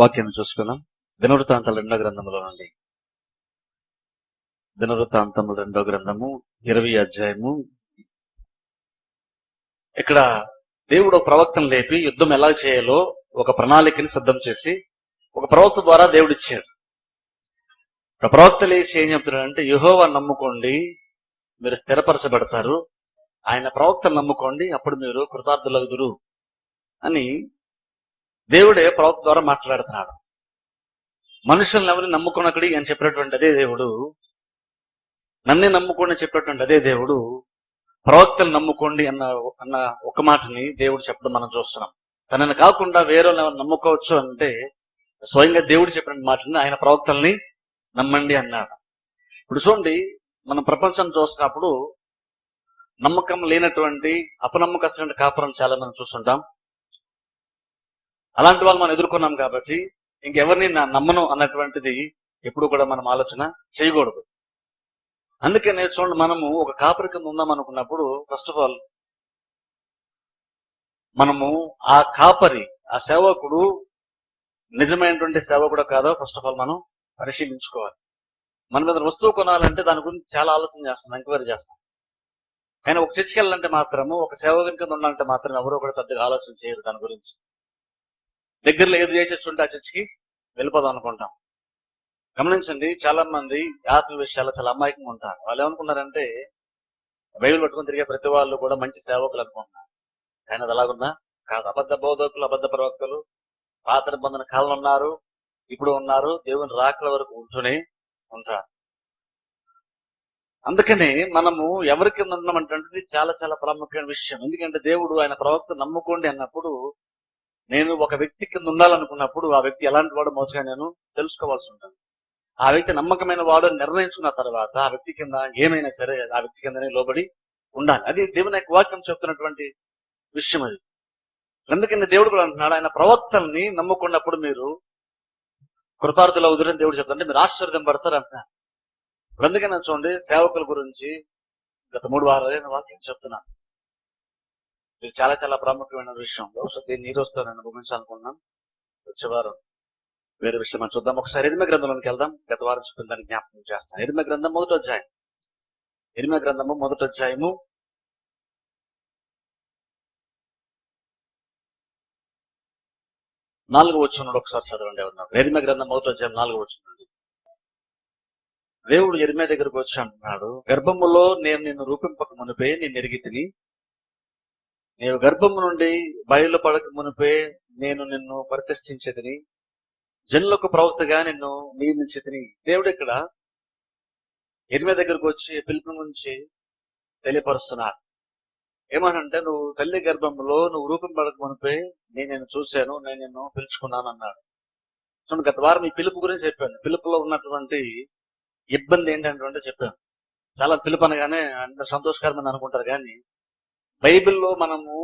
వాక్యాన్ని చూసుకున్నాం దినవృత్తాంతాలు రెండో గ్రంథంలో నుండి. దినవృత్తాంతము రెండో గ్రంథము ఇరవై అధ్యాయము. ఇక్కడ దేవుడు ప్రవక్తను లేపి యుద్ధం ఎలా చేయాలో ఒక ప్రణాళికని సిద్ధం చేసి ఒక ప్రవక్త ద్వారా దేవుడు ఇచ్చాడు. ప్రవక్త లేచి ఏం చెప్తున్నాడంటే యుహోవా నమ్ముకోండి మీరు స్థిరపరచబడతారు. ఆయన ప్రవక్తను నమ్ముకోండి అప్పుడు మీరు కృతార్థులగుదురు అని దేవుడే ప్రవక్త ద్వారా మాట్లాడుతున్నాడు. మనుషులను ఎవరిని నమ్ముకున్నక్కడి అని చెప్పినటువంటి అదే దేవుడు. నన్నే నమ్ముకోండి చెప్పినటువంటి అదే దేవుడు. ప్రవక్తలు నమ్ముకోండి అన్న అన్న ఒక మాటని దేవుడు చెప్పడం మనం చూస్తున్నాం. తనని కాకుండా వేరే నమ్ముకోవచ్చు అంటే స్వయంగా దేవుడు చెప్పిన మాటని ఆయన ప్రవక్తల్ని నమ్మండి అన్నాడు. ఇప్పుడు చూడండి మనం ప్రపంచం చూస్తున్నప్పుడు నమ్మకం లేనటువంటి అపనమ్మకస్తున్న కాపురం చాలా మనం చూస్తుంటాం. అలాంటి వాళ్ళు మనం ఎదుర్కొన్నాం కాబట్టి ఇంకెవరిని నా నమ్మను అన్నటువంటిది ఎప్పుడు కూడా మనం ఆలోచన చేయకూడదు. అందుకనే చూడండి మనము ఒక కాపరి కింద ఉందాం అనుకున్నప్పుడు ఫస్ట్ ఆఫ్ ఆల్ మనము ఆ కాపరి ఆ సేవకుడు నిజమైనటువంటి సేవకుడు కాదో ఫస్ట్ ఆఫ్ ఆల్ మనం పరిశీలించుకోవాలి. మన మీద వస్తువు కొనాలంటే దాని గురించి చాలా ఆలోచన చేస్తాం ఎంక్వైరీ చేస్తాం. కానీ ఒక చర్చికి వెళ్ళాలంటే మాత్రము ఒక సేవకుని కింద ఉండాలంటే మాత్రం ఎవరో కూడా పెద్దగా ఆలోచన చేయరు దాని గురించి. దగ్గరలో ఏది చేసేస్తుంటే ఆ చర్చికి వెళ్ళిపోదాం అనుకుంటాం. గమనించండి చాలా మంది ఆత్మ విషయాల్లో చాలా అమాయకంగా ఉంటారు. వాళ్ళు ఏమనుకున్నారంటే బైబిల్ పట్టుకుని తిరిగే ప్రతి వాళ్ళు కూడా మంచి సేవకులు అనుకుంటున్నారు. కానీ అది అలాగున్నా కాదు. అబద్ధ బోధకులు అబద్ధ ప్రవక్తలు పాత నిబంధన కాలం ఉన్నారు ఇప్పుడు ఉన్నారు దేవుని రాకల వరకు ఉంటూనే ఉంటారు. అందుకనే మనము ఎవరి కింద ఉన్నామంటే చాలా చాలా ప్రాముఖ్యమైన విషయం. ఎందుకంటే దేవుడు ఆయన ప్రవక్త నమ్ముకోండి అన్నప్పుడు నేను ఒక వ్యక్తి కింద ఉండాలనుకున్నప్పుడు ఆ వ్యక్తి ఎలాంటి వాడు మోసగా నేను తెలుసుకోవాల్సి ఉంటుంది. ఆ వ్యక్తి నమ్మకమైన వాడు నిర్ణయించుకున్న తర్వాత ఆ వ్యక్తి కింద ఏమైనా సరే ఆ వ్యక్తి కిందనే లోబడి ఉండాలి. అది దేవుని యొక్క వాక్యం చెప్తున్నటువంటి విషయం అది. అందుకని దేవుడు కూడా అంటున్నాడు ఆయన ప్రవక్తల్ని నమ్ముకున్నప్పుడు మీరు కృతార్థులు అవుతారని దేవుడు చెప్తుంటే మీరు ఆశ్చర్యం పడతారు అంటున్నాడు. అందుకని చూడండి సేవకుల గురించి గత మూడు వారాలు వాక్యం చెప్తున్నాను. ఇది చాలా చాలా ప్రాముఖ్యమైన విషయం. బహుశా దీన్ని ఈ రోజుతో నేను ముగించాలనుకున్నాను వచ్చే వారం వేరే విషయం మనం చూద్దాం. ఒకసారి ఎనిమిది గ్రంథంలోకి వెళ్దాం. గత వారం చెప్పిన దాన్ని జ్ఞాపకం చేస్తాను. ఎనిమిది గ్రంథం మొదటి అధ్యాయం. ఎనిమిది గ్రంథము మొదటి అధ్యాయము. నాలుగు వచ్చిన ఒకసారి చదవండి ఎవరు ఎరిమ గ్రంథం మొదటి అధ్యాయం నాలుగు వచ్చినండి దేవుడు ఎరిమే దగ్గరకు వచ్చి అంటున్నాడు గర్భములో నేను నిన్ను రూపింపక మునిపే నేను ఎరిగి తిని నీవు గర్భము నుండి బయలుపడక మునిపే నేను నిన్ను ప్రతిష్ఠించేదిని జనులకు ప్రవక్తగా నిన్ను నియమించేదిని దేవుడు ఇక్కడ ఎనిమిది దగ్గరకు వచ్చి పిలుపు నుంచి తెలియపరుస్తున్నాడు ఏమనంటే నువ్వు తల్లి గర్భంలో నువ్వు రూపం పడక మునిపే నేను నిన్ను చూశాను నేను నిన్ను పిలుచుకున్నాను అన్నాడు. చూడండి గత వారం ఈ పిలుపు గురించి చెప్పాను. పిలుపులో ఉన్నటువంటి ఇబ్బంది ఏంటంటే చెప్పాను. చాలా పిలుపు అనగానే అంటే సంతోషకరమని అనుకుంటారు కానీ బైబిల్లో మనము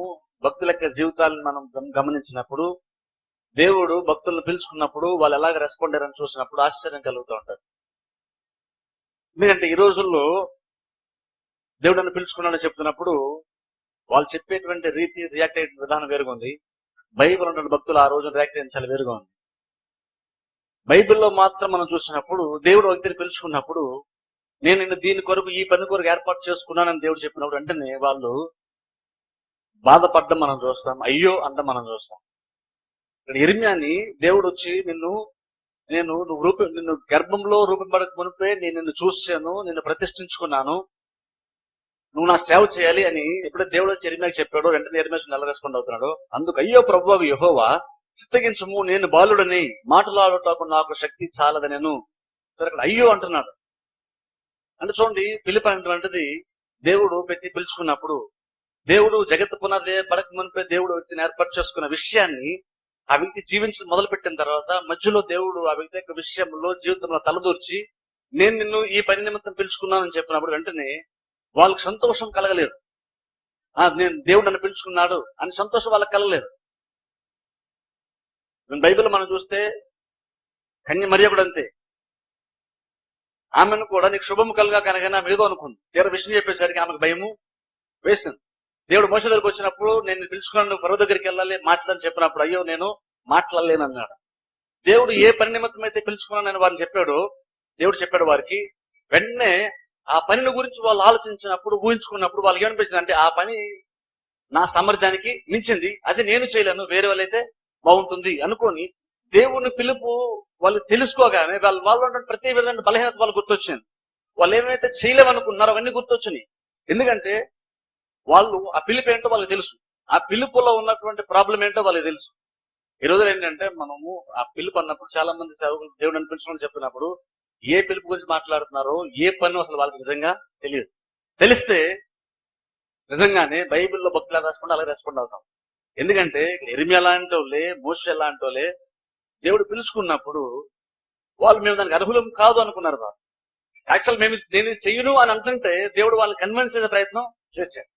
భక్తుల యొక్క జీవితాలను మనం గమనించినప్పుడు దేవుడు భక్తులను పిలుచుకున్నప్పుడు వాళ్ళు ఎలాగ రెస్పాండ్ అయ్యారని చూసినప్పుడు ఆశ్చర్యం కలుగుతూ ఉంటారు ఎందుకంటే ఈ రోజుల్లో దేవుడు అని పిలుచుకున్నాడని చెప్తున్నప్పుడు వాళ్ళు చెప్పేటువంటి రీతి రియాక్ట్ అయ్యే విధానం వేరుగా ఉంది. బైబిల్ ఉన్న భక్తులు ఆ రోజు రియాక్ట్ అయ్యే చాలా వేరుగా ఉంది. బైబిల్లో మాత్రం మనం చూసినప్పుడు దేవుడు వ్యక్తిని పిలుచుకున్నప్పుడు నేను నిన్ను దీని కొరకు ఈ పని కొరకు ఏర్పాటు చేసుకున్నానని దేవుడు చెప్పినప్పుడు వెంటనే వాళ్ళు బాధపడ్డం మనం చూస్తాం అయ్యో అంట మనం చూస్తాం. ఇక్కడ ఇర్మ్యాని దేవుడు వచ్చి నిన్ను నేను నువ్వు రూపి నిన్ను గర్భంలో రూపింపడక మునిపే నేను నిన్ను చూశాను నిన్ను ప్రతిష్ఠించుకున్నాను నువ్వు నా సేవ చేయాలి అని ఎప్పుడైతే దేవుడు వచ్చి ఎరిమ్యాకి చెప్పాడో వెంటనే ఎరిమ్యా నెల అవుతున్నాడు. అందుకు అయ్యో ప్రభు యహోవా చిత్తగించము నేను బాలుడని మాటలాడుటకు నాకు శక్తి చాలదని నేను. అక్కడ అయ్యో అంటున్నాడు. అంటే చూడండి పిలుపు అనేటువంటిది దేవుడు పెట్టి పిలుచుకున్నప్పుడు దేవుడు జగత్ పునాదే పడక మునిపే దేవుడు వ్యక్తిని ఏర్పాటు చేసుకున్న విషయాన్ని ఆ వ్యక్తి జీవించడం మొదలు పెట్టిన తర్వాత మధ్యలో దేవుడు ఆ వ్యక్తి యొక్క విషయంలో జీవితంలో తలదూర్చి నేను నిన్ను ఈ పని నిమిత్తం పిలుచుకున్నానని చెప్పినప్పుడు వెంటనే వాళ్ళకి సంతోషం కలగలేదు. ఆ నేను దేవుడు నన్ను పిలుచుకున్నాడు అని సంతోషం వాళ్ళకి కలగలేదు. బైబిల్ మనం చూస్తే కన్య మరియ కూడా అంతే. ఆమెను కూడా నీకు శుభము కలుగా కనగానే ఆమె ఏదో అనుకుంది. తీర విషయం చెప్పేసరికి ఆమెకు భయము వేసింది. దేవుడు మోస దగ్గరకు వచ్చినప్పుడు నేను పిలుచుకున్నాను ఫరో దగ్గరికి వెళ్ళాలి మాట్లాడని చెప్పినప్పుడు అయ్యో నేను మాట్లాడలేను అన్నాడు దేవుడు ఏ పని నిమిత్తం అయితే పిలుచుకున్నానని వారిని చెప్పాడు. దేవుడు చెప్పాడు వారికి వెంటనే ఆ పనిని గురించి వాళ్ళు ఆలోచించినప్పుడు ఊహించుకున్నప్పుడు వాళ్ళకి ఏమనిపించింది అంటే ఆ పని నా సామర్థ్యానికి మించింది అది నేను చేయలేను వేరే వాళ్ళైతే బాగుంటుంది అనుకొని దేవుని పిలుపు వాళ్ళు తెలుసుకోగానే వాళ్ళు వాళ్ళు ప్రతి విధమైన బలహీనత వాళ్ళు గుర్తొచ్చింది. వాళ్ళు ఏమైతే చేయలేమనుకున్నారో అవన్నీ గుర్తొచ్చినాయి. ఎందుకంటే వాళ్ళు ఆ పిలుపు ఏంటో వాళ్ళకి తెలుసు. ఆ పిలుపులో ఉన్నటువంటి ప్రాబ్లం ఏంటో వాళ్ళకి తెలుసు. ఈ రోజు ఏంటంటే మనము ఆ పిలుపు అన్నప్పుడు చాలా మంది సేవకులు దేవుడు అనిపించడం చెప్పినప్పుడు ఏ పిలుపు గురించి మాట్లాడుతున్నారో ఏ పని అసలు వాళ్ళకి నిజంగా తెలియదు. తెలిస్తే నిజంగానే బైబిల్లో భక్తులు రాసుకుంటే అలాగే రెస్పాండ్ అవుతాం. ఎందుకంటే ఎరిమి ఎలాంటి వాళ్ళే మోష ఎలాంటి వాళ్ళే దేవుడు పిలుచుకున్నప్పుడు వాళ్ళు మేము దానికి అర్హులం కాదు అనుకున్నారు వాళ్ళు. యాక్చువల్ మేము నేను చెయ్యను అని అంటుంటే దేవుడు వాళ్ళని కన్విన్స్ చేసే ప్రయత్నం చేశాడు.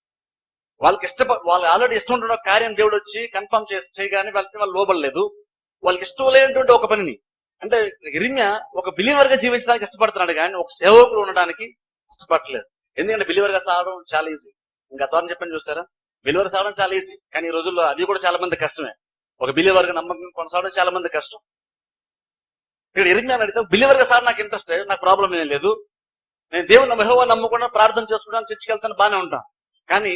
వాళ్ళకి ఇష్ట వాళ్ళు ఆల్రెడీ ఇష్టం ఉంటున్న కార్యం దేవుడు వచ్చి కన్ఫర్మ్ చేసి చేయగానే వాళ్ళకి వాళ్ళు లోబడలేదు. వాళ్ళకి ఇష్టం లేనటువంటి ఒక పనిని. అంటే ఇరిమ్య ఒక బిలీవర్గా జీవించడానికి ఇష్టపడుతున్నాడు కానీ ఒక సేవకుడు ఉండడానికి ఇష్టపడలేదు ఎందుకంటే బిలీవర్గా సాగడం చాలా ఈజీ ఇంకా ద్వారా చెప్పని చూస్తారా బిలీవర్ సాగడం చాలా ఈజీ కానీ ఈ రోజుల్లో అది కూడా చాలా మంది కష్టమే. ఒక బిలీవర్గా నమ్మకం కొనసాగడం చాలా మంది కష్టం. ఇక్కడ ఇరిమ్య అని అడిగితే బిలీవర్గా సార్ నాకు ఇంట్రెస్ట్ నాకు ప్రాబ్లం ఏం లేదు. నేను దేవుని మహోవా నమ్మకుండా ప్రార్థన చేసుకోవడానికి చర్చికి వెళ్తాను బాగానే ఉంటాను కానీ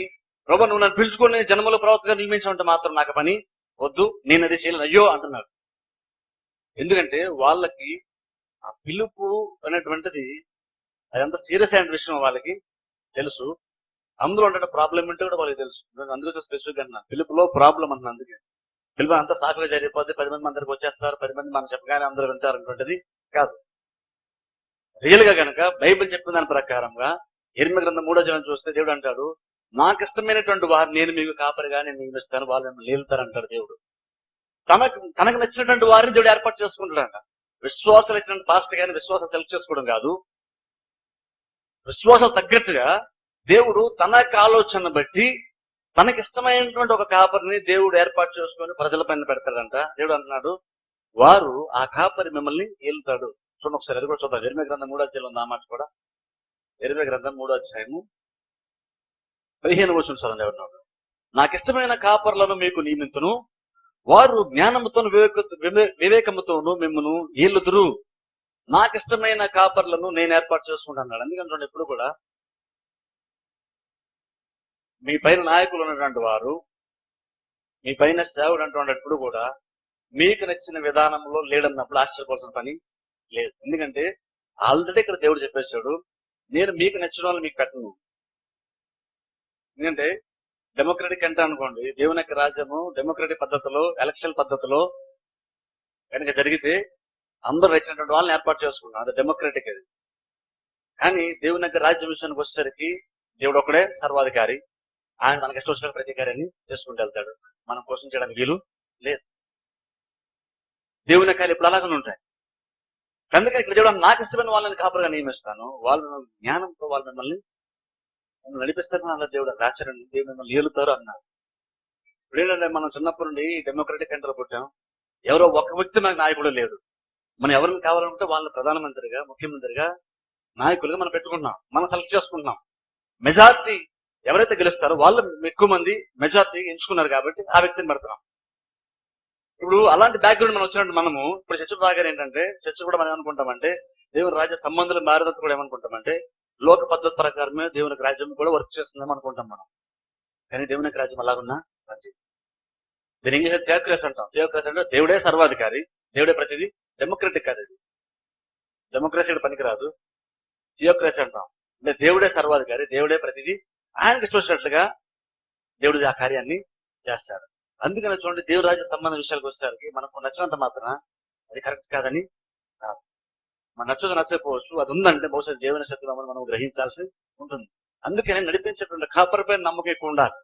ప్రభా నువ్వు నన్ను పిలుచుకొని జన్మలో ప్రవర్తగా నియమించమంటే మాత్రం నాకు పని వద్దు. నేను అది చేయలేను. అయ్యో అంటున్నాడు. ఎందుకంటే వాళ్ళకి ఆ పిలుపు అనేటువంటిది అదంతా సీరియస్ అయిన విషయం వాళ్ళకి తెలుసు. అందులో ఉండే ప్రాబ్లం ఏంటో కూడా వాళ్ళకి తెలుసు. అందులో స్పెసిఫిక్ అన్నా. పిలుపులో ప్రాబ్లం అంటున్నా అందుకే. పిలుపు అంతా సాకుగా జరిగిపోతే పది మంది అందరికి వచ్చేస్తారు. పది మంది మనం చెప్పగానే అందరూ వింటారు అనేటువంటిది కాదు. రియల్గా గనక బైబిల్ చెప్పిన దాని ప్రకారంగా ఎనిమిది గ్రంథం మూడో జనం చూస్తే దేవుడు అంటాడు నాకు ఇష్టమైనటువంటి వారు నేను మీకు కాపరిగా నేను నియమిస్తాను వాళ్ళు మిమ్మల్ని అంటాడు దేవుడు. తనకు తనకు నచ్చినటువంటి వారిని దేవుడు ఏర్పాటు చేసుకుంటాడంట. విశ్వాసాలు ఇచ్చినటువంటి పాస్ట్ గాని విశ్వాసం సెలెక్ట్ చేసుకోవడం కాదు. విశ్వాసాలు తగ్గట్టుగా దేవుడు తన యొక్క ఆలోచన బట్టి తనకి ఇష్టమైనటువంటి ఒక కాపరిని దేవుడు ఏర్పాటు చేసుకొని ప్రజల పైన పెడతాడంట. దేవుడు అంటున్నాడు వారు ఆ కాపరి మిమ్మల్ని ఏలుతాడు. చూడండి ఒకసారి అది కూడా చూద్దాం. ఎరిమే గ్రంథం మూడో అధ్యాయంలో ఉంది ఆ మాట కూడా. ఎరిమే గ్రంథం మూడో అధ్యాయము పదిహేను వచ్చిన చదవండి ఉన్నాడు నాకు ఇష్టమైన కాపర్లను మీకు నియమితును. వారు జ్ఞానముతో వివేక వివేకముతోను మిమ్మను ఏలుదురు. నాకు ఇష్టమైన కాపర్లను నేను ఏర్పాటు చేసుకుంటాను ఎందుకంటే ఎప్పుడు కూడా మీ పైన నాయకులు ఉన్నటువంటి వారు మీ పైన సేవడు అంటున్నప్పుడు కూడా మీకు నచ్చిన విధానంలో లేడన్నప్పుడు ఆశ్చర్యపోవాల్సిన పని లేదు. ఎందుకంటే ఆల్రెడీ ఇక్కడ దేవుడు చెప్పేశాడు నేను మీకు నచ్చిన వాళ్ళు మీకు పెట్టను. ఎందుకంటే డెమోక్రటిక్ అంటే అనుకోండి దేవుని యొక్క రాజ్యము డెమోక్రటిక్ పద్ధతిలో ఎలక్షన్ పద్ధతిలో కనుక జరిగితే అందరూ వచ్చినటువంటి వాళ్ళని ఏర్పాటు చేసుకున్నాం అది డెమోక్రటిక్ అది. కానీ దేవుని యొక్క రాజ్యం విషయానికి వచ్చేసరికి దేవుడు ఒకడే సర్వాధికారి. ఆయన మనకి ఇష్టం వచ్చిన ప్రతి కార్యాన్ని చేసుకుంటూ వెళ్తాడు. మనం కోసం చేయడానికి వీలు లేదు. దేవుని కార్యాలు ఇప్పుడు అలాగనే ఉంటాయి. అందుకే ఇక్కడ దేవుడు నాకు ఇష్టమైన వాళ్ళని కాపురుగా నియమిస్తాను. వాళ్ళు జ్ఞానంతో వాళ్ళు మిమ్మల్ని నన్ను నడిపిస్తాను అన్న దేవుడు. ఆశ్చర్యం. దేవుడు మిమ్మల్ని ఏలుతారు అన్నారు ఇప్పుడు ఏంటంటే మనం చిన్నప్పటి నుండి డెమోక్రటిక్ కంట్రీలో పుట్టాం. ఎవరో ఒక వ్యక్తి మనకు నాయకుడు లేదు మనం ఎవరిని కావాలంటే వాళ్ళని ప్రధానమంత్రిగా ముఖ్యమంత్రిగా నాయకులుగా మనం పెట్టుకుంటున్నాం. మనం సెలెక్ట్ చేసుకుంటున్నాం. మెజార్టీ ఎవరైతే గెలుస్తారో వాళ్ళు ఎక్కువ మంది మెజార్టీ ఎంచుకున్నారు కాబట్టి ఆ వ్యక్తిని పెడతాం. ఇప్పుడు అలాంటి బ్యాక్గ్రౌండ్ మనం వచ్చినట్టు మనము ఇప్పుడు చర్చ రాగానే ఏంటంటే చర్చ కూడా మనం ఏమనుకుంటామంటే దేవుని రాజ్య సంబంధాలు మారేదంతా కూడా ఏమనుకుంటామంటే లోక పద్ధతి ప్రకారమే దేవునికి రాజ్యం కూడా వర్క్ చేస్తుందని అనుకుంటాం మనం. కానీ దేవునికి రాజ్యం అలాగున్నా దీని ఇంగ్లీష్ థియోక్రస్ అంటాం. థియోక్రస్ అంటే దేవుడే సర్వాధికారి దేవుడే ప్రతిదీ డెమోక్రటిక్ కాదు ఇది. డెమోక్రసీ ఇక్కడ పనికిరాదు. థియోక్రసీ అంటాం. అంటే దేవుడే సర్వాధికారి దేవుడే ప్రతిదీ ఆయనకి ఇష్టం వచ్చినట్లుగా దేవుడు ఆ కార్యాన్ని చేస్తాడు. అందుకని చూడండి దేవుడు రాజ్య సంబంధ విషయాలకు వచ్చేసరికి మనకు నచ్చినంత మాత్రం అది కరెక్ట్ కాదని మన నచ్చదు నచ్చకపోవచ్చు అది ఉందంటే బహుశా దేవుని శక్తిలో మనం గ్రహించాల్సి ఉంటుంది. అందుకని నడిపించేటువంటి కాపరిపై నమ్మకం ఎక్కువ ఉండాలి.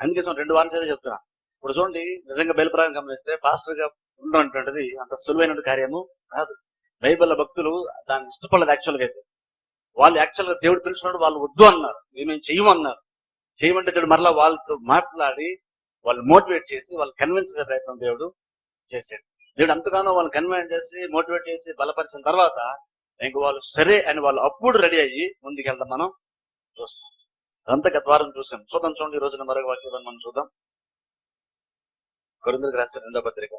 అందుకే రెండు వారాల చేత చెప్తున్నా. ఇప్పుడు చూడండి నిజంగా బయలుప్రాయం గమనిస్తే పాస్టర్గా ఉండటువంటిది అంత సులువైన కార్యము కాదు. బైబిల్ భక్తులు దాన్ని ఇష్టపడలేదు యాక్చువల్గా అయితే. వాళ్ళు యాక్చువల్గా దేవుడు పిలిచినప్పుడు వాళ్ళు వద్దు అన్నారు. మేము చేయమన్నారు చేయమంటే దేవుడు మరలా వాళ్ళతో మాట్లాడి వాళ్ళు మోటివేట్ చేసి వాళ్ళు కన్విన్స్గా ప్రయత్నం దేవుడు చేశాడు. దేవుడు అంతగానో వాళ్ళు కన్విన్స్ చేసి మోటివేట్ చేసి బలపరిచిన తర్వాత ఇంక వాళ్ళు సరే అని వాళ్ళు అప్పుడు రెడీ అయ్యి ముందుకెళ్దాం మనం చూస్తాం. అదంతా గత వారం చూసాం. చూద్దాం చూడండి ఈ రోజున మరొక వాక్యం మనం చూద్దాం. కొరిందుకు రాసిన రెండో పత్రిక.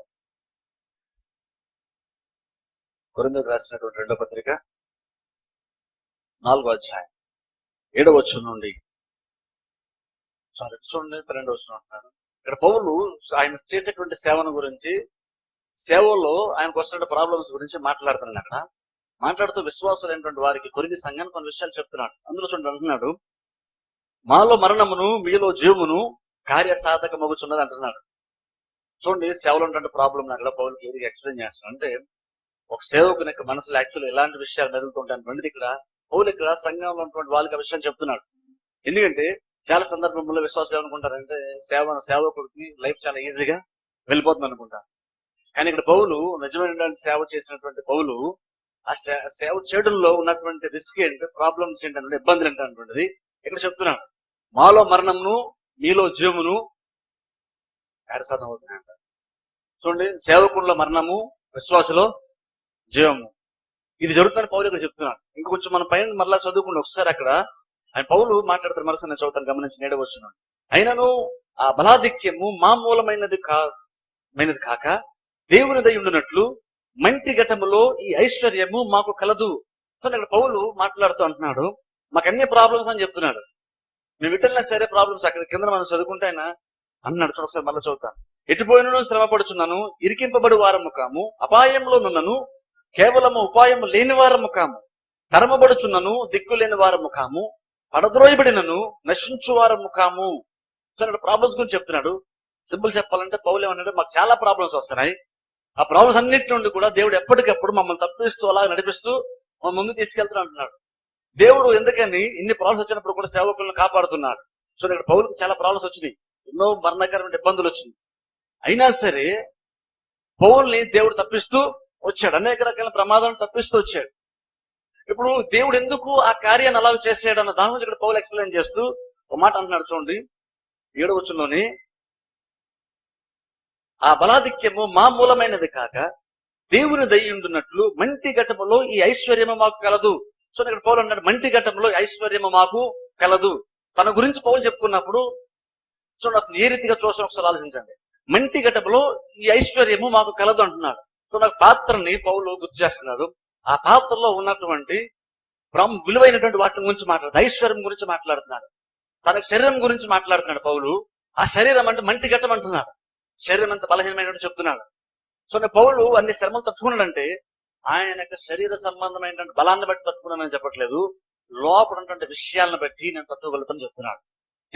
కొరిందుకు రాసినటువంటి రెండో పత్రిక. నాలుగో అధ్యాయం. ఏడవ వచ్చు నుండి. సారీ చూడండి పన్నెండు వచ్చిన ఇక్కడ పౌరులు ఆయన చేసేటువంటి సేవను గురించి సేవల్లో ఆయనకు వస్తున్న ప్రాబ్లమ్స్ గురించి మాట్లాడుతున్నాడు అక్కడ. మాట్లాడుతూ విశ్వాసులైనటువంటి వారికి కొరిగి సంఘాన్ని కొన్ని విషయాలు చెప్తున్నాడు. అందులో చూడండి అంటున్నాడు మాలో మరణమును మీలో జీవమును కార్యసాధక మగుచున్నది అంటున్నాడు. చూడండి సేవలు ఉన్నటువంటి ప్రాబ్లం అక్కడ పౌలు క్లియర్గా ఎక్స్ప్లెయిన్ చేస్తాను అంటే ఒక సేవకుని యొక్క మనసులో యాక్చువల్ ఎలాంటి విషయాలు మెదులుతుంటాయి ఇక్కడ పౌలు ఇక్కడ సంఘంలో ఉన్నటువంటి వాళ్ళకి విషయం చెప్తున్నాడు. ఎందుకంటే చాలా సందర్భంలో విశ్వాసం ఏమనుకుంటారంటే సేవ సేవకుడికి లైఫ్ చాలా ఈజీగా వెళ్ళిపోతుంది అనుకుంటారు కానీ ఇక్కడ పౌలు నిజమైన సేవ చేసినటువంటి పౌలు ఆ సే- సేవ చేయడంలో ఉన్నటువంటి రిస్క్ ఏంటి ప్రాబ్లమ్స్ ఏంటంటే ఇబ్బందులు ఏంటంటున్నది ఇక్కడ చెప్తున్నాడు మాలో మరణమును మీలో జీవమును ఏడసాధం అవుతున్నాయంట చూడండి సేవకుల్లో మరణము విశ్వాసలో జీవము. ఇది జరుగుతుందని పౌలు ఇక్కడ చెప్తున్నాడు. ఇంకా కొంచెం మన పైన మరలా చదువుకుంటే ఒకసారి అక్కడ ఆయన పౌలు మాట్లాడుతున్న మనసు నేను చదువుతాను గమనించి నేడవచ్చున్నాను అయినను ఆ బలాధిక్యము మా మూలమైనది కా మైనది కాక దేవుని దయ మంటి ఘటములో ఈ ఐశ్వర్యము మాకు కలదు. చూడండి అక్కడ పౌలు మాట్లాడుతూ అంటున్నాడు మాకు అన్ని ప్రాబ్లమ్స్ అని చెప్తున్నాడు. మేము విటల్నా సరే ప్రాబ్లమ్స్ అక్కడ కింద మనం చదువుకుంటే ఆయన అన్నాడు. చూడ ఒకసారి మళ్ళీ చదువుతాను ఎటుపోయినను శ్రమ పడుచున్నాను ఇరికింపబడి వారము కాము. అపాయంలో నున్నను కేవలము ఉపాయము లేని వారము కాము. తరమబడుచున్నను దిక్కు లేని వారము కాము. పడద్రోయబడినను నశించు వారము కాము. సో ప్రాబ్లమ్స్ గురించి చెప్తున్నాడు. సింపుల్ చెప్పాలంటే పౌలు ఏమన్నాడు మాకు చాలా ప్రాబ్లమ్స్ వస్తున్నాయి. ఆ ప్రాబ్లమ్స్ అన్నిటి నుండి కూడా దేవుడు ఎప్పటికప్పుడు మమ్మల్ని తప్పిస్తూ అలా నడిపిస్తూ మన ముందు తీసుకెళ్తున్నా అంటున్నాడు. దేవుడు ఎందుకని ఇన్ని ప్రాబ్లమ్స్ వచ్చినప్పుడు కూడా సేవకులను కాపాడుతున్నాడు. సో ఇక్కడ పౌరులకు చాలా ప్రాబ్లమ్స్ వచ్చినాయి. ఎన్నో మరణకరమైన ఇబ్బందులు వచ్చినాయి. అయినా సరే పౌల్ని దేవుడు తప్పిస్తూ వచ్చాడు. అనేక రకాల ప్రమాదాలను తప్పిస్తూ వచ్చాడు. ఇప్పుడు దేవుడు ఎందుకు ఆ కార్యాన్ని అలా చేసాడు అన్న దాని గురించి ఇక్కడ పౌలు ఎక్స్ప్లెయిన్ చేస్తూ ఒక మాట అంటున్నాడు చూడండి. ఏడవచ్చులోని ఆ బలాధిక్యము మా మూలమైనది కాక దేవుని దయ్యుండున్నట్లు మంటి ఘటములో ఈ ఐశ్వర్యము మాకు కలదు. సో ఇక్కడ పౌలు అన్నాడు మంటి ఘటములో ఐశ్వర్యము మాకు కలదు. తన గురించి పౌలు చెప్పుకున్నప్పుడు చూడండి అసలు ఏ రీతిగా చూసాం ఒకసారి ఆలోచించండి. మంటి ఘటములో ఈ ఐశ్వర్యము మాకు కలదు అంటున్నాడు. సో నాకు పాత్రని పౌలు గుర్తు చేస్తున్నాడు. ఆ పాత్రలో ఉన్నటువంటి బ్రహ్మ విలువైనటువంటి వాటి గురించి మాట్లాడు ఐశ్వర్యం గురించి మాట్లాడుతున్నాడు. తన శరీరం గురించి మాట్లాడుతున్నాడు పౌలు. ఆ శరీరం అంటే మంటి ఘటం అంటున్నాడు. శరీరం ఎంత బలహీనమైనట్టు చెప్తున్నాడు. సో నేను పౌలు అన్ని శ్రమలు తట్టుకున్నాడంటే ఆయన యొక్క శరీర సంబంధమైనటువంటి బలాన్ని బట్టి తట్టుకున్నానని చెప్పట్లేదు. లోపల ఉన్నటువంటి విషయాలను బట్టి నేను తట్టుకోగలుగుతాను చెప్తున్నాడు.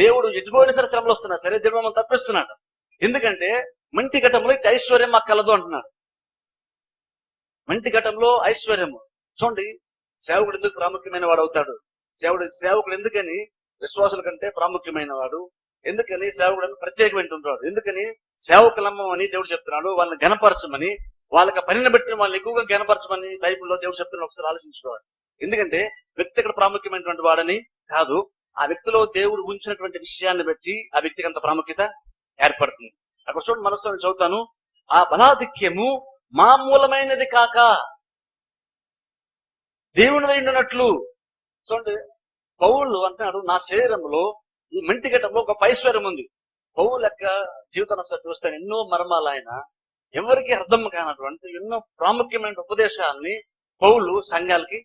దేవుడు ఎటుపోయిన సరే శ్రమలు వస్తున్నా సరే దేవుడు మమ్మల్ని తప్పిస్తున్నాడు. ఎందుకంటే మంటి ఘటంలో ఇటు ఐశ్వర్యం మాకు కలదు అంటున్నాడు. మంటి ఘటంలో ఐశ్వర్యము. చూడండి సేవకుడు ఎందుకు ప్రాముఖ్యమైన వాడు అవుతాడు? సేవకుడు సేవకుడు ఎందుకని? విశ్వాసుల కంటే ప్రాముఖ్యమైన వాడు. ఎందుకని సేవకుడు అని ప్రత్యేకమైన ఉంటాడు ఎందుకని అని దేవుడు చెప్తున్నాడు వాళ్ళని గణపరచమని వాళ్ళకి పనిని బట్టి వాళ్ళని ఎక్కువగా గణపరచమని బైబిల్లో దేవుడు చెప్తున్నాడు ఒకసారి ఆలోచించుకోవాలి. ఎందుకంటే వ్యక్తి ఇక్కడ ప్రాముఖ్యమైనటువంటి వాడని కాదు ఆ వ్యక్తిలో దేవుడు ఉంచినటువంటి విషయాన్ని బట్టి ఆ వ్యక్తికి అంత ప్రాముఖ్యత ఏర్పడుతుంది. అక్కడ చూడండి మరొకసారి చదువుతాను. ఆ బలాధిక్యము మామూలమైనది కాక దేవుని ఉన్నట్లు చూడండి పౌళ్ళు అంటున్నాడు నా శరీరంలో ఈ మంటి ఘట్టంలో ఒక ఐశ్వర్యం ఉంది. పౌలు యొక్క జీవితం ఒకసారి చూస్తే ఎన్నో మర్మాలు ఆయన. ఎవరికి అర్థం కానటువంటి ఎన్నో ప్రాముఖ్యమైన ఉపదేశాలని పౌలు సంఘాలకి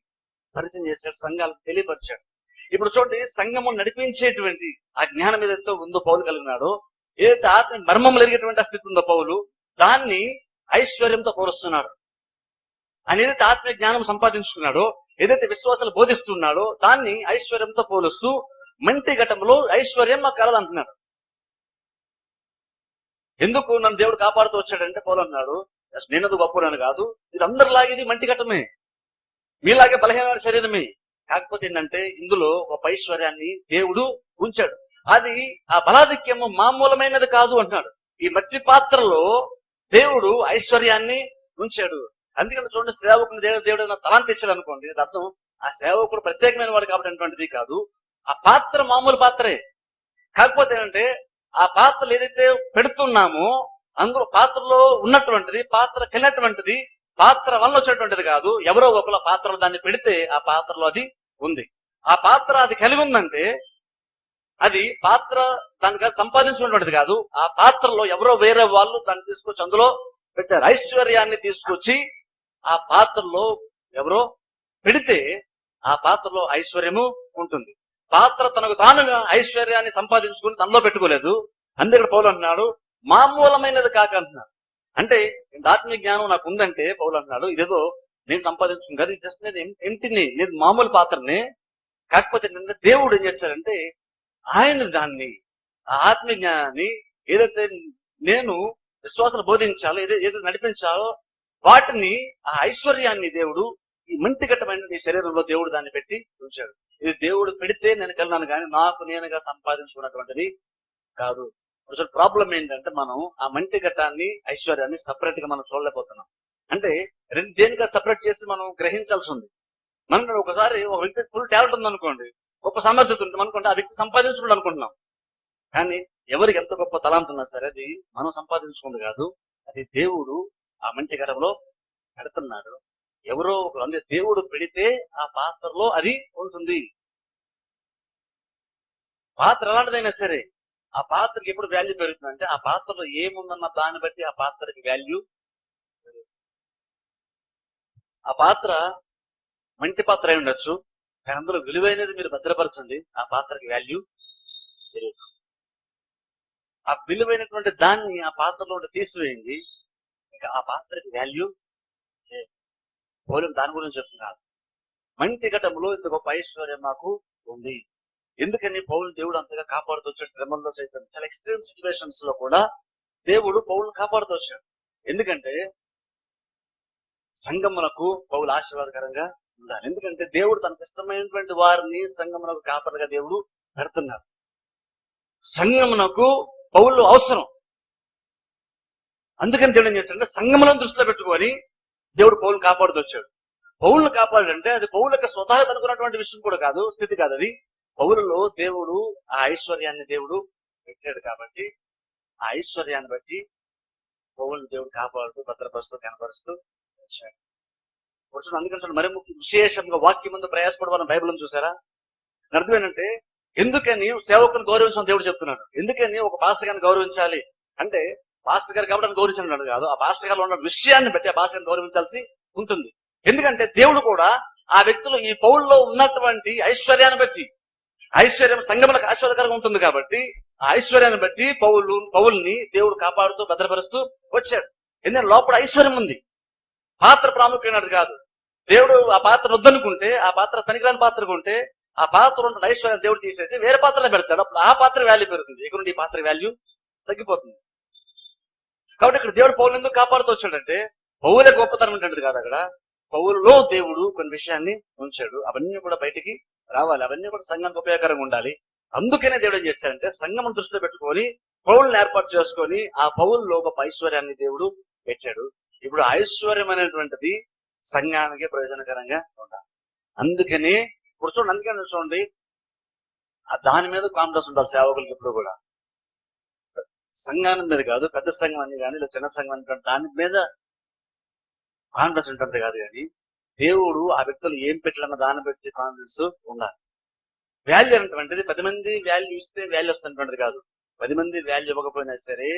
పరిచయం చేశాడు సంఘాలకు తెలియపరిచాడు. ఇప్పుడు చూడండి సంఘము నడిపించేటువంటి ఆ జ్ఞానం ఏదైతే ఉందో పౌలు కలిగినాడో ఏదైతే ఆత్మ మర్మం ఎరిగేటువంటి స్థితి ఉందో పౌలు దాన్ని ఐశ్వర్యంతో పోలుస్తున్నాడు. ఆయన ఏదైతే ఆత్మీయ జ్ఞానం సంపాదించుకున్నాడో ఏదైతే విశ్వాసాలు బోధిస్తున్నాడో దాన్ని ఐశ్వర్యంతో పోలుస్తూ మంటి ఘటంలో ఐశ్వర్యం మాకు కలదంటున్నాడు ఎందుకు నన్ను దేవుడు కాపాడుతూ వచ్చాడంటే పోలన్నాడు అన్నాడు నేనది గొప్పనని కాదు ఇది అందరిలాగేది మంటి ఘటమే. మీలాగే బలహీనమైన శరీరమే. కాకపోతే ఏంటంటే ఇందులో ఒక ఐశ్వర్యాన్ని దేవుడు ఉంచాడు. అది ఆ బలాధిక్యము మామూలమైనది కాదు అంటున్నాడు. ఈ మట్టి పాత్రలో దేవుడు ఐశ్వర్యాన్ని ఉంచాడు. అందుకని చూడండి సేవకుని దేవుడు దేవుడు తలాంతి ఇచ్చాడు అనుకోండి అర్థం? ఆ సేవకుడు ప్రత్యేకమైన వాడు కాబట్టి కాదు. ఆ పాత్ర మామూలు పాత్రే. కాకపోతే ఏంటంటే ఆ పాత్రలు ఏదైతే పెడుతున్నామో అందులో పాత్రలో ఉన్నటువంటిది పాత్ర కలిగినటువంటిది పాత్ర వల్ల వచ్చేటువంటిది కాదు ఎవరో ఒకరు పాత్రలో దాన్ని పెడితే ఆ పాత్రలో అది ఉంది. ఆ పాత్ర అది కలిగి ఉందంటే అది పాత్ర దానికి సంపాదించుకున్నటువంటిది కాదు ఆ పాత్రలో ఎవరో వేరే వాళ్ళు దాన్ని తీసుకొచ్చి అందులో పెట్టారు. ఐశ్వర్యాన్ని తీసుకొచ్చి ఆ పాత్రలో ఎవరో పెడితే ఆ పాత్రలో ఐశ్వర్యము ఉంటుంది. పాత్ర తనకు తానుగా ఐశ్వర్యాన్ని సంపాదించుకుని తనలో పెట్టుకోలేదు. అందుకే పౌలు అంటున్నాడు మామూలమైనది కాక అంటున్నాడు. అంటే ఇంత ఆత్మీయ జ్ఞానం నాకు ఉందంటే పౌలు అంటున్నాడు ఇదేదో నేను సంపాదించుకుని కదా జస్ట్ నేను ఎంటిని నేను మామూలు పాత్రని కాకపోతే నిన్న దేవుడు ఏం చేశాడంటే ఆయన దాన్ని ఆ ఆత్మీయ జ్ఞానాన్ని ఏదైతే నేను విశ్వాసాలు బోధించాలో ఏదో నడిపించాలో వాటిని ఆ ఐశ్వర్యాన్ని దేవుడు ఈ మంటిగట్టమైన శరీరంలో దేవుడు దాన్ని పెట్టి ఉంచాడు. ఇది దేవుడు పెడితే నేను కన్నాను కానీ నాకు నేనుగా సంపాదించుకున్నటువంటిది కాదు. అసలు ప్రాబ్లం ఏంటంటే మనం ఆ మంటి ఘట్టాన్ని ఐశ్వర్యాన్ని సపరేట్గా మనం చూడలేకపోతున్నాం. అంటే రెండు దేనిగా సపరేట్ చేసి మనం గ్రహించాల్సి ఉంది. మనం ఒకసారి ఒక వ్యక్తి ఫుల్ టాలెంట్ ఉంది అనుకోండి గొప్ప సమర్థత ఉంటుంది అనుకోండి ఆ వ్యక్తి సంపాదించుకుంటు అనుకుంటున్నాం. కానీ ఎవరికి ఎంత గొప్ప తలాంత ఉన్నా సరే అది మనం సంపాదించుకుంది కాదు అది దేవుడు ఆ మంచి ఘటంలో పెడుతున్నాడు. ఎవరో ఒకరు అంటే దేవుడు పెడితే ఆ పాత్రలో అది ఉంటుంది. పాత్ర ఎలాంటిదైనా సరే ఆ పాత్రకి ఎప్పుడు వాల్యూ పెరుగుతుందంటే ఆ పాత్రలో ఏముందన్న దాన్ని బట్టి ఆ పాత్రకి వాల్యూ ఆ పాత్ర మంటి పాత్ర అయి ఉండొచ్చు కానీ అందులో విలువైనది మీరు భద్రపరచండి ఆ పాత్రకి వాల్యూ పెరుగుతుంది. ఆ విలువైనటువంటి దాన్ని ఆ పాత్రలో ఉండి తీసివేయండి ఇంకా ఆ పాత్రకి వాల్యూ పౌరులు దాని గురించి చెప్తున్నారు మంటి ఘటంలో ఇంత గొప్ప ఐశ్వర్యం మాకు ఉంది. ఎందుకని పౌలు దేవుడు అంతగా కాపాడుతూ వచ్చాడు? శ్రమంలో సైతం. చాలా ఎక్స్ట్రీమ్ సిచ్యువేషన్స్లో కూడా దేవుడు పౌరులు కాపాడుతూ వచ్చాడు. ఎందుకంటే సంగమునకు పౌలు ఆశీర్వాదకరంగా ఉండాలి. ఎందుకంటే దేవుడు తనకు ఇష్టమైనటువంటి వారిని సంగమునకు కాపాడగా దేవుడు పెడుతున్నారు సంగమునకు పౌలు అవసరం. అందుకని దేవుడు ఏం చేస్తాడంటే సంగములను దృష్టిలో పెట్టుకొని దేవుడు పౌలను కాపాడుతూ వచ్చాడు. పౌలను కాపాడంటే అది పౌలకు స్వతహా అనుకున్నటువంటి విషయం కూడా కాదు స్థితి కాదు అది. పౌరులో దేవుడు ఆ ఐశ్వర్యాన్ని దేవుడు పెట్టాడు కాబట్టి ఆ ఐశ్వర్యాన్ని బట్టి పౌరులు దేవుడు కాపాడుతూ భద్రపరుస్తూ కనపరుస్తూ వచ్చాడు. వచ్చిన అందుకంటే మరి విశేషంగా వాక్యం ముందు ప్రయాసపడమని బైబిల్ చూసారా? అర్థం ఏంటంటే ఎందుకని సేవకుని గౌరవించడం దేవుడు చెప్తున్నాడు. ఎందుకని ఒక పాస్టర్ గారిని గౌరవించాలి? అంటే పాస్టర్ గారు కాబట్టి గౌరవించడం కాదు ఆ పాస్టర్ గారు ఉన్న విషయాన్ని బట్టి ఆ పాస్టర్ గౌరవించాల్సి ఉంటుంది. ఎందుకంటే దేవుడు కూడా ఆ వ్యక్తులు ఈ పౌల్లో ఉన్నటువంటి ఐశ్వర్యాన్ని బట్టి ఐశ్వర్యం సంగములకు ఆశీర్వాదకరంగా ఉంటుంది కాబట్టి ఆ ఐశ్వర్యాన్ని బట్టి పౌలు పౌల్ని దేవుడు కాపాడుతూ భద్రపరుస్తూ వచ్చాడు. ఎందుకంటే లోపల ఐశ్వర్యం ఉంది. పాత్ర ప్రాముఖ్యమైనది కాదు. దేవుడు ఆ పాత్ర వద్దనుకుంటే ఆ పాత్ర తనికిరాని పాత్ర ఉంటే ఆ పాత్ర ఉంటున్న ఐశ్వర్యం దేవుడు తీసేసి వేరే పాత్రలో పెడతాడు. అప్పుడు ఆ పాత్ర వాల్యూ పెరుగుతుంది. ఎగురుండి ఈ పాత్ర వాల్యూ తగ్గిపోతుంది. కాబట్టి ఇక్కడ దేవుడు పౌలు ఎందుకు కాపాడుతూ వచ్చాడంటే పౌలే గొప్పతనం ఏంటంటే కాదు అక్కడ. పౌరులో దేవుడు కొన్ని విషయాన్ని ఉంచాడు. అవన్నీ కూడా బయటికి రావాలి. అవన్నీ కూడా సంఘానికి ఉపయోగకరంగా ఉండాలి. అందుకనే దేవుడు ఏం చేస్తాడంటే సంఘం దృష్టిలో పెట్టుకొని పౌరులను ఏర్పాటు చేసుకొని ఆ పౌరులో గొప్ప ఐశ్వర్యాన్ని దేవుడు పెట్టాడు. ఇప్పుడు ఐశ్వర్యం అనేటువంటిది సంఘానికి ప్రయోజనకరంగా ఉండాలి. అందుకని ఇప్పుడు చూడండి అందుకని చూడండి దాని మీద కాన్ఫిడెన్స్ ఉండాలి సేవకులకి ఎప్పుడు కూడా. సంఘాన్ని మీద కాదు పెద్ద సంఘం అని కానీ లేదా చిన్న సంఘం అని కానీ దాని మీద కాన్ఫిడెన్స్ ఉంటుంది కాదు కానీ దేవుడు ఆ వ్యక్తులు ఏం పెట్టాలన్న దాన్ని బట్టి కాన్ఫిడెన్స్ ఉండాలి. వాల్యూ అనేటువంటిది పది మంది వాల్యూ ఇస్తే వాల్యూ వస్తున్నటువంటిది కాదు. పది మంది వాల్యూ ఇవ్వకపోయినా సరే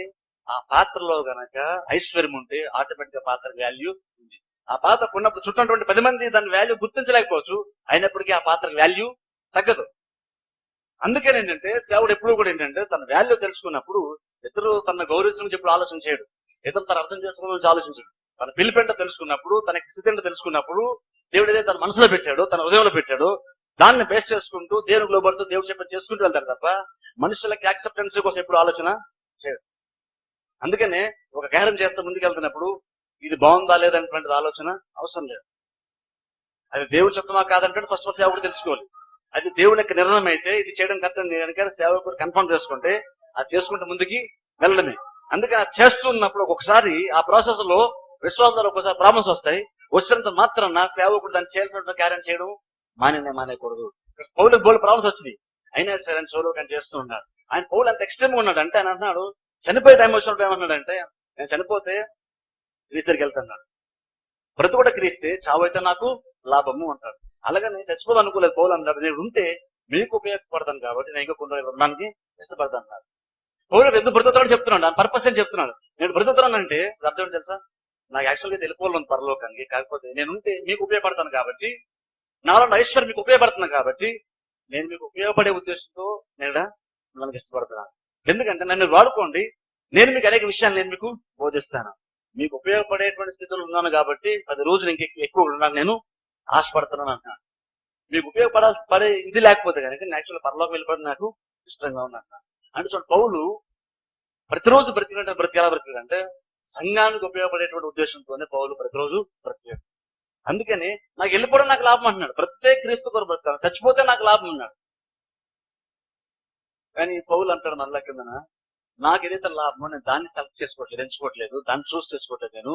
ఆ పాత్రలో గనక ఐశ్వర్యం ఉంటే ఆటోమేటిక్గా పాత్ర వాల్యూ ఉంది. ఆ పాత్ర ఉన్నప్పుడు చుట్టూటువంటి పది మంది దాని వాల్యూ గుర్తించలేకపోవచ్చు అయినప్పటికీ ఆ పాత్ర వాల్యూ తగ్గదు. అందుకని ఏంటంటే సేవుడు ఎప్పుడు కూడా ఏంటంటే తన వాల్యూ తెలుసుకున్నప్పుడు ఇతరు తన గౌరవించడం చెప్పి ఆలోచన చేయడు. ఇతరు తన అర్థం చేసుకోవడం గురించి ఆలోచించడు. తన పిలిపెంట తెలుసుకున్నప్పుడు తన స్థితి ఏంటో తెలుసుకున్నప్పుడు దేవుడు ఏదైతే తన మనసులో పెట్టాడో తన హృదయంలో పెట్టాడో. దాన్ని బేస్ చేసుకుంటూ దేవునికి లోబడుతూ దేవుడు చెప్పి చేసుకుంటూ వెళ్తారు తప్ప మనుషులకి యాక్సెప్టెన్స్ కోసం ఎప్పుడు ఆలోచన చేయడు. అందుకనే ఒక కార్యం చేస్తే ముందుకెళ్తున్నప్పుడు ఇది బాగుందా లేదనేటువంటిది ఆలోచన అవసరం లేదు. అది దేవుడి చిత్తమా కాదంటే ఫస్ట్ ఆఫ్ సేవకుడు తెలుసుకోవాలి. అది దేవుని యొక్క నిర్ణయం అయితే ఇది చేయడం కరెక్ట్ కనుక సేవకుడు కన్ఫర్మ్ చేసుకుంటే అది చేసుకుంటే ముందుకి వెళ్ళడమే. అందుకని అది చేస్తున్నప్పుడు ఒక్కొక్కసారి ఆ ప్రాసెస్లో విశ్వాసాలు ఒక్కోసారి ప్రాబ్లమ్స్ వస్తాయి. వచ్చినంత మాత్రం సేవకుడు దాన్ని చేయాల్సిన కార్యం చేయడం మానే మానేయకూడదు పౌలకు బోల్ ప్రాబ్లమ్స్ వచ్చినాయి. అయినా సరే ఆయన సోలో కానీ చేస్తూ ఉన్నాడు. ఆయన పౌలు అంత ఎక్స్ట్రీమ్ ఉన్నాడు. అంటే ఆయన అంటున్నాడు చనిపోయే టైం వచ్చినప్పుడు ఏమన్నాడంటే నేను చనిపోతే క్రీస్తు దగ్గరికి వెళ్తున్నాడు బ్రతు కూడా క్రీస్తే చావైతే అయితే నాకు లాభము అంటాడు. అలాగే నేను చచ్చిపోదాం అనుకోలేదు పౌలు అన్నాడు. నేను ఉంటే మీకు ఉపయోగపడతాను కాబట్టి నేను ఇంకా కొన్ని ఉండడానికి ఇష్టపడతాను అన్నాడు ఎందుకు బ్రతుకుతాడు చెప్తున్నాడు ఆయన పర్పస్ అని చెప్తున్నాడు? నేను బ్రతుకుతున్నాను అంటే అర్థం తెలుసా? నాకు యాక్చువల్గా వెళ్ళిపోవాలి పరలోకానికి కాకపోతే నేను ఉంటే మీకు ఉపయోగపడతాను కాబట్టి నాలో ఉన్న ఐశ్వర్యం మీకు ఉపయోగపడుతున్నాను కాబట్టి నేను మీకు ఉపయోగపడే ఉద్దేశంతో నేను మిమ్మల్ని ఇష్టపడుతున్నాను. ఎందుకంటే నన్ను వాడుకోండి నేను మీకు అనేక విషయాలు నేను మీకు బోధిస్తాను. మీకు ఉపయోగపడేటువంటి స్థితిలో ఉన్నాను కాబట్టి పది రోజులు ఇంక ఎక్కువ ఉన్నాను నేను ఆశపడుతున్నాను అంటున్నాను మీకు ఉపయోగపడాల్సి పడే ఇది లేకపోతే కనుక యాక్చువల్ పరలోకి వెళ్ళిపోతే నాకు ఇష్టంగా ఉన్నాను అంటే చూడండి పౌలు ప్రతిరోజు ఎలా బ్రతికేలా బ్రతికంటే సంఘానికి ఉపయోగపడేటువంటి ఉద్దేశంతోనే పౌలు ప్రతిరోజు బ్రతికాడు. అందుకని నాకు వెళ్ళిపోవడం నాకు లాభం అంటున్నాడు. ప్రత్యేక క్రీస్తు కొరకు బ్రతకాలి. చచ్చిపోతే నాకు లాభం అన్నాడు కానీ పౌలు అంటాడు మళ్ళా కిందన నాకు ఏదైతే లాభమో నేను దాన్ని సెలెక్ట్ చేసుకోవట్లేదు ఎంచుకోవట్లేదు దాన్ని చూస్ చేసుకోవట్లేదు నేను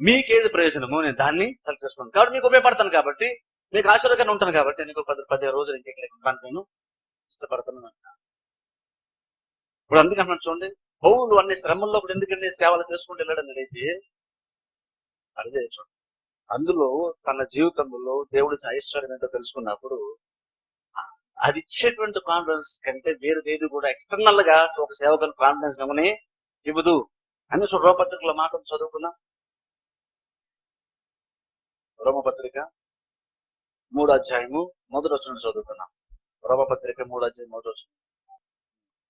మీకేది ప్రయోజనమో నేను దాన్ని సెలెక్ట్ చేసుకున్నాను కాబట్టి మీకు ఉపయోగపడతాను కాబట్టి మీకు ఆశీర్వదకరంగా ఉంటాను కాబట్టి నేను పది పదిహేను రోజులు ఇంకెక్కడ ఉంటాను నేను ఇష్టపడతాను ఇప్పుడు అందుకే చూడండి పౌలు అన్ని శ్రమంలో కూడా ఎందుకంటే సేవలు చేసుకుంటూ వెళ్ళడం అయితే అదే చూడండి. అందులో తన జీవితంలో దేవుడి ఐశ్వర్యం ఏంటో తెలుసుకున్నప్పుడు అది ఇచ్చేటువంటి కాన్ఫిడెన్స్ కంటే దేవుడు కూడా ఎక్స్టర్నల్గా ఒక సేవకుని కాన్ఫిడెన్స్ గమనే ఇవ్వదు. అని చూడ మాటలు చదువుకున్నా? రోమపత్రిక మూడు అధ్యాయము మొదటి వచ్చిన చదువుకున్నాం. రోమపత్రిక మూడు అధ్యాయం మొదటి వచ్చిన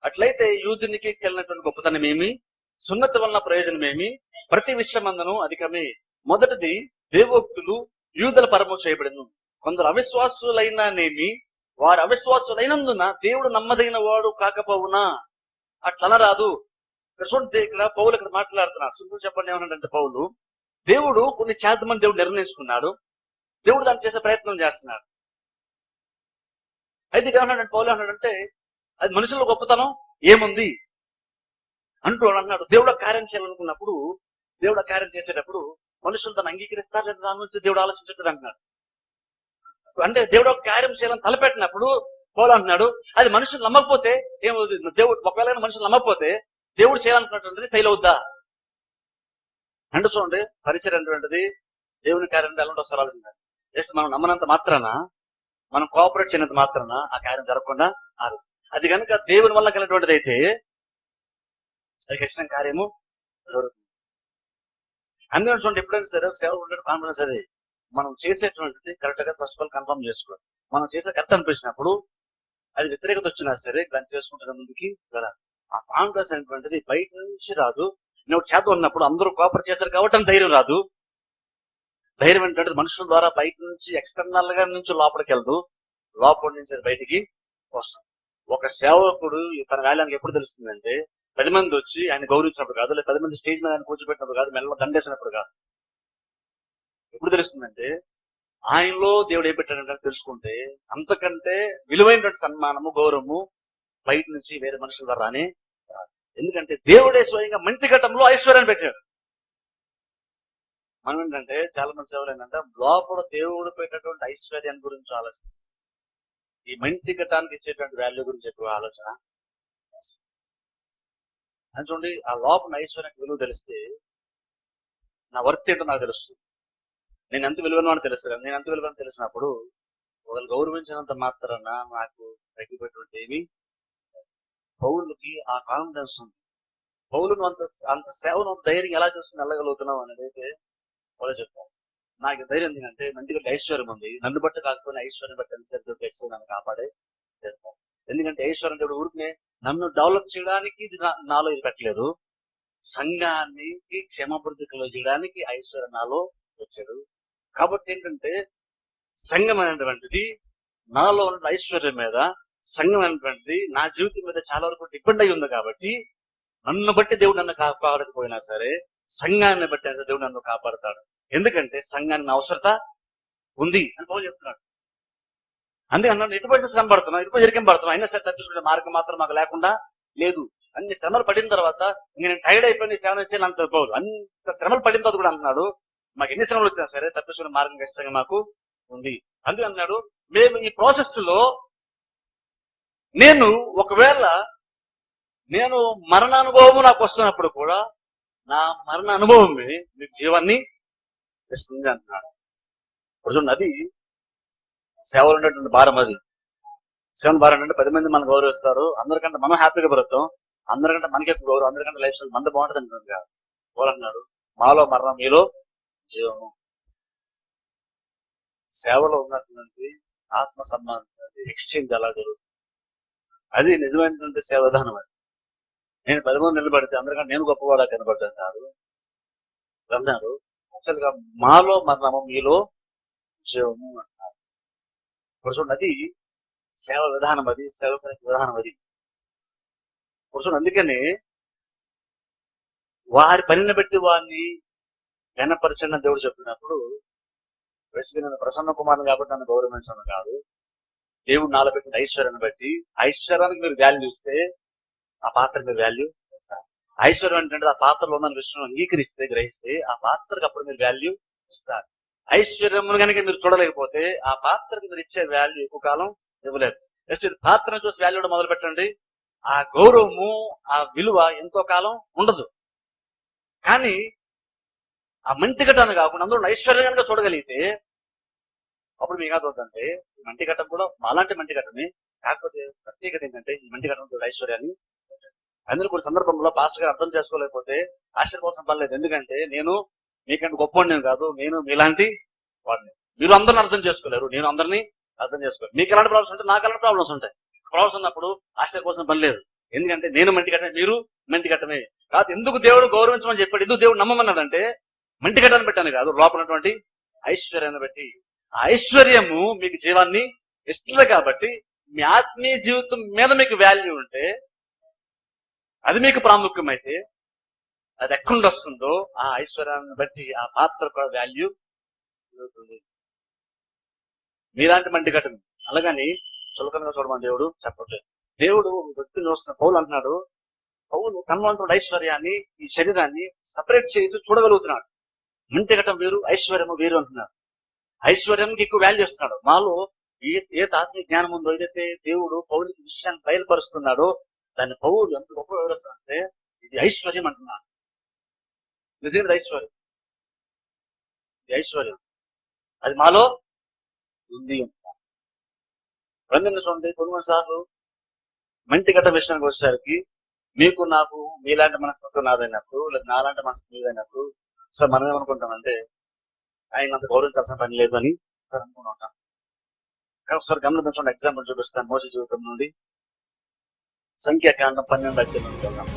అట్లయితే యూదునికి వెళ్ళినటువంటి గొప్పతనం ఏమి? సున్నత వలన ప్రయోజనం ఏమి? ప్రతి విషయమందను అధికమే. మొదటిది దేవోక్తులు యూదుల పరము చేయబడిను. కొందరు అవిశ్వాసులైననేమి వారు అవిశ్వాసులైనందున దేవుడు నమ్మదగిన వాడు కాకపోవునా? అట్లనరాదు. ఇక్కడ చూడండి ఇక్కడ పౌలు ఇక్కడ మాట్లాడుతున్నారు. సింపుల్ చెప్పండి ఏమన్నాడంటే పౌలు దేవుడు కొన్ని చేద్దామని దేవుడు నిర్ణయించుకున్నాడు. దేవుడు దాన్ని చేసే ప్రయత్నం చేస్తున్నాడు. అయితే ఇక్కడ ఏమన్నాడంటే పౌలు ఏమన్నాడంటే అది మనుషుల గొప్పతనం ఏముంది? అంటూ అన్నాడు. దేవుడు కార్యం చేయాలనుకున్నప్పుడు దేవుడు కార్యం చేసేటప్పుడు మనుషులు తను అంగీకరిస్తారు లేదా దాని నుంచి దేవుడు ఆలోచించట్లేదు అంటున్నాడు. అంటే దేవుడు ఒక కార్యం చేయాలని తలపెట్టినప్పుడు పౌలు అంటున్నాడు అది మనుషులు నమ్మకపోతే ఏమవుతుంది? దేవుడు ఒకవేళ మనుషులు నమ్మకపోతే దేవుడు చేయాలనుకున్నటువంటిది ఫెయిల్ అవుద్దా? అంటే చూడండి పరిచయం అనేటువంటిది దేవుని కార్యం అంటే ఎలాంటి ఒకసారి ఆలోచించాలి జస్ట్ మనం నమ్మనంత మాత్రాన మనం కోఆపరేట్ చేయనంత మాత్రాన ఆ కార్యం జరగకుండా ఆరు అది కనుక దేవుని వల్ల కలిగినటువంటిది అయితే అది ఖచ్చితంగా కార్యము జరుగుతుంది. అందుకని చూడండి ఎప్పుడైనా సరే సేవ ఉండే కాన్ఫిడెన్స్ అది మనం చేసేటువంటిది కరెక్ట్గా ఫస్ట్ ఆఫ్ ఆల్ కన్ఫర్మ్ చేసుకోవాలి. మనం చేసే కరెక్ట్ అనిపించినప్పుడు అది వ్యతిరేకత వచ్చినా సరే దాన్ని చేసుకుంటున్న ముందుకి వెళ్ళాలి. ఆ కాన్ఫిడెన్స్ అనేటువంటిది బయట నుంచి రాదు. నేను చేత ఉన్నప్పుడు అందరూ కోఆపరేట్ చేశారు కాబట్టి ధైర్యం రాదు. ధైర్యం ఏంటంటే మనుషుల ద్వారా బయట నుంచి ఎక్స్టర్నల్గా నుంచి లోపలికి వెళ్దు లోపల నుంచి బయటికి వస్తుంది ఒక సేవకుడు తన వేలానికి ఎప్పుడు తెలుస్తుందంటే పది మంది వచ్చి ఆయన గౌరవించినప్పుడు కాదు లేదా పది మంది స్టేజ్ మీద ఆయన కూర్చోబెట్టినప్పుడు కాదు మెల్ల దండేసినప్పుడు కాదు. ఎప్పుడు తెలుస్తుందంటే ఆయనలో దేవుడు ఏ పెట్టాడంటే తెలుసుకుంటే అంతకంటే విలువైనటువంటి సన్మానము గౌరవము బయట నుంచి వేరే మనుషుల ద్వారా ఎందుకంటే దేవుడే స్వయంగా మంటి ఘట్టంలో ఐశ్వర్యాన్ని పెట్టాడు. మనం ఏంటంటే చాలా మంది సేవలు ఏంటంటే లోపల దేవుడు పెట్టినటువంటి ఐశ్వర్యాన్ని గురించి ఆలోచన ఈ మంటి ఘట్టానికి ఇచ్చేటువంటి వాల్యూ గురించి ఎక్కువ ఆలోచన? అని చూడండి ఆ లోపల ఐశ్వర్యానికి విలువ తెలిస్తే నా వర్త్ ఏంటో నాకు తెలుస్తుంది. నేను ఎంత విలువను అని తెలుస్తుంది నేను ఎంత విలువని తెలిసినప్పుడు ఒకరు గౌరవించినంత మాత్రాన నాకు తగ్గిపోయినటువంటి ఏమి పౌరులకి ఆ కాన్ఫిడెన్స్ ఉంది పౌరులు అంత అంత సేవను ధైర్యం ఎలా చేసుకుని వెళ్ళగలుగుతున్నాం అనేది అయితే వాళ్ళు చెప్తారు. నాకు ధైర్యం ఎందుకంటే మందికి ఐశ్వర్యం ఉంది. నన్ను బట్టి కాకపోయినా ఐశ్వర్యం బట్టి తెలిసి తెస్తే నన్ను కాపాడే ఎందుకంటే ఐశ్వర్యం దేవుడు ఊరికే నన్ను డెవలప్ చేయడానికి ఇది నాలో ఇది పెట్టలేదు. సంఘాన్ని క్షేమభివృద్ధి చేయడానికి ఐశ్వర్యం నాలో వచ్చాడు. కాబట్టి ఏంటంటే సంఘం అనేటువంటిది నాలో ఉన్న ఐశ్వర్యం మీద సంఘం అనేటువంటిది నా జీవితం మీద చాలా వరకు డిపెండ్ అయి ఉంది కాబట్టి నన్ను బట్టి దేవుడు నన్ను కాపాడకపోయినా సరే సంఘాన్ని బట్టి అయినా దేవుడు నన్ను కాపాడతాడు. ఎందుకంటే సంఘాన్ని అవసరత ఉంది అని పౌలు చెప్తున్నాడు. అందుకే అన్నాడు ఎటువంటి శ్రమ పడుతున్నాం ఎటువంటి జరిగం పడుతున్నాం అయినా సరే తప్పించుకునే మార్గం మాత్రం మాకు లేకుండా లేదు. అన్ని శ్రమలు పడిన తర్వాత నేను టైర్డ్ అయిపోయిన సేవన చేయాలి అంత పౌలు. అంత శ్రమలు పడిన తర్వాత కూడా అన్నాడు మాకు ఎన్ని శ్రమలు వచ్చినా సరే తప్పించుకునే మార్గం ఖచ్చితంగా మాకు ఉంది. అందుకే అన్నాడు మేము ఈ ప్రాసెస్లో నేను ఒకవేళ నేను మరణానుభవము నాకు వస్తున్నప్పుడు కూడా నా మరణ అనుభవమే మీకు జీవాన్ని ఇస్తుంది అంటున్నాడు. చూడండి అది సేవలు ఉండేటువంటి భారం అది. సేవల భారం అంటే పది మంది మనం గౌరవిస్తారు. అందరికంటే మనం హ్యాపీగా బ్రతాం అందరికంటే మనకి ఎక్కువ గౌరవం. అందరికంటే లైఫ్ స్టైల్ మంది బాగుంటుంది అంటున్నారు కాదు అన్నారు మాలో మరణం మీలో జీవము. సేవలో ఉన్నటువంటి ఆత్మ సంబంధం ఎక్స్చేంజ్ అలా జరుగుతుంది? అది నిజమైనటువంటి సేవ విధానం అది. నేను పది మంది నిలబడితే అందరికంటే నేను గొప్పవాడా కనబడ్డాను అన్నారు యాక్చువల్ మాలో మరణము మీలో జీవము అంటారు. ఇప్పుడు చూడండి అది సేవ విధానం అది సేవ విధానం అది. ఇప్పుడు చూడండి అందుకని వారి పనిని బట్టి వారిని ఘనపరచండి దేవుడు చెప్పినప్పుడు ప్రసిద్ధి నేను ప్రసన్న కుమారుని కాబట్టి నన్ను గౌరవించడం కాదు. దేవుడు నాలో పెట్టిన ఐశ్వర్యాన్ని బట్టి ఐశ్వర్యానికి మీరు వాల్యూ ఇస్తే ఆ పాత్ర మీరు వాల్యూ ఐశ్వర్యం ఏంటంటే ఆ పాత్రలో ఉన్న విషయం అంగీకరిస్తే గ్రహిస్తే ఆ పాత్రకు అప్పుడు మీరు వాల్యూ ఇస్తారు. ఐశ్వర్యం కనుక మీరు చూడలేకపోతే ఆ పాత్రకు మీరు ఇచ్చే వాల్యూ ఎక్కువ కాలం ఇవ్వలేదు. నెక్స్ట్ పాత్రను చూసి వాల్యూ మొదలు పెట్టండి. ఆ గౌరవము ఆ విలువ ఎంతో కాలం ఉండదు. కానీ ఆ మంటిగట్టాన్ని కాకుండా అందులో ఐశ్వర్యం కనుక చూడగలిగితే అప్పుడు మీకు ఏమవుతుందంటే ఈ మంటిగట్టం కూడా మాలాంటి మంటిగట్టమే కాకపోతే ప్రత్యేకత ఏంటంటే ఈ మంటిగట్టం ఐశ్వర్యాన్ని అందరూ కూడా సందర్భంలో పాస్టర్ గారు అర్థం చేసుకోలేకపోతే ఆశ్చర్యపోసం పర్లేదు. ఎందుకంటే నేను మీకంటే గొప్ప నేను కాదు నేను మీలాంటి వాడిని. మీరు అందరిని అర్థం చేసుకోలేరు నేను అందరినీ అర్థం చేసుకోలేరు మీకు ఎలాంటి ప్రాబ్లమ్స్ ఉంటాయి? నాకు ఎలాంటి ప్రాబ్లమ్స్ ఉంటాయి? ప్రాబ్లమ్స్ ఉన్నప్పుడు ఆశ్చర్యపోవాల్సిన పని లేదు ఎందుకంటే నేను మంటి కట్టమే మీరు మంటి కట్టమే. కాదు ఎందుకు దేవుడు గౌరవించమని చెప్పాడు? ఎందుకు దేవుడు నమ్మమన్నాడంటే మంటి కట్టని పెట్టాను కాదు. లోపలటువంటి ఐశ్వర్యాన్ని బట్టి. ఆ ఐశ్వర్యము మీకు జీవాన్ని ఇస్తుంది కాబట్టి మీ ఆత్మీయ జీవితం మీద మీకు వాల్యూ ఉంటే అది మీకు ప్రాముఖ్యమైతే అది ఎక్కడి వస్తుందో ఆ ఐశ్వర్యాన్ని బట్టి ఆ పాత్ర కూడా వాల్యూ పెరుగుతుంది మీలాంటి మంటి ఘటన. అలాగని చులకనగా చూడమని దేవుడు చెప్పట్లేదు. దేవుడు ఒక వ్యక్తిని చూస్తున్న పౌలు అంటున్నాడు పౌలు తనలో ఐశ్వర్యాన్ని ఈ శరీరాన్ని సపరేట్ చేసి చూడగలుగుతున్నాడు. మంటి కట్టం వేరు ఐశ్వర్యము వేరు అంటున్నాడు. ఐశ్వర్యానికి ఎక్కువ వాల్యూ ఇస్తున్నాడు. మాలో ఏ ఏ ఆత్మీయ జ్ఞానం ఉందో ఏదైతే దేవుడు పౌరుడికి విషయాన్ని బయలుపరుస్తున్నాడో దాన్ని పౌరులు ఎంత గొప్ప వివరిస్తారంటే ఇది ఐశ్వర్యం అంటున్నా నిజంగా ఐశ్వర్యం. ఇది ఐశ్వర్యం. అది మాలో ఉంది రెండు చూడండి కొన్ని సార్లు మంటి గట్ట విషయానికి వచ్చేసరికి మీకు నాకు మీలాంటి మనస్తత్వం నాదైనప్పుడు లేదా నాలాంటి మనస్తత్వం మీదైనప్పుడు సార్ మనం ఏమనుకుంటామంటే ఆయన అంత గౌరవించాల్సిన పని లేదు అని ఒకసారి అనుకుని ఒకసారి గమనించండి ఎగ్జాంపుల్ చూపిస్తాను మోసీ జీవితం నుండి. సంఖ్యాకాండం పన్నెండు అధ్యయనం చూద్దాం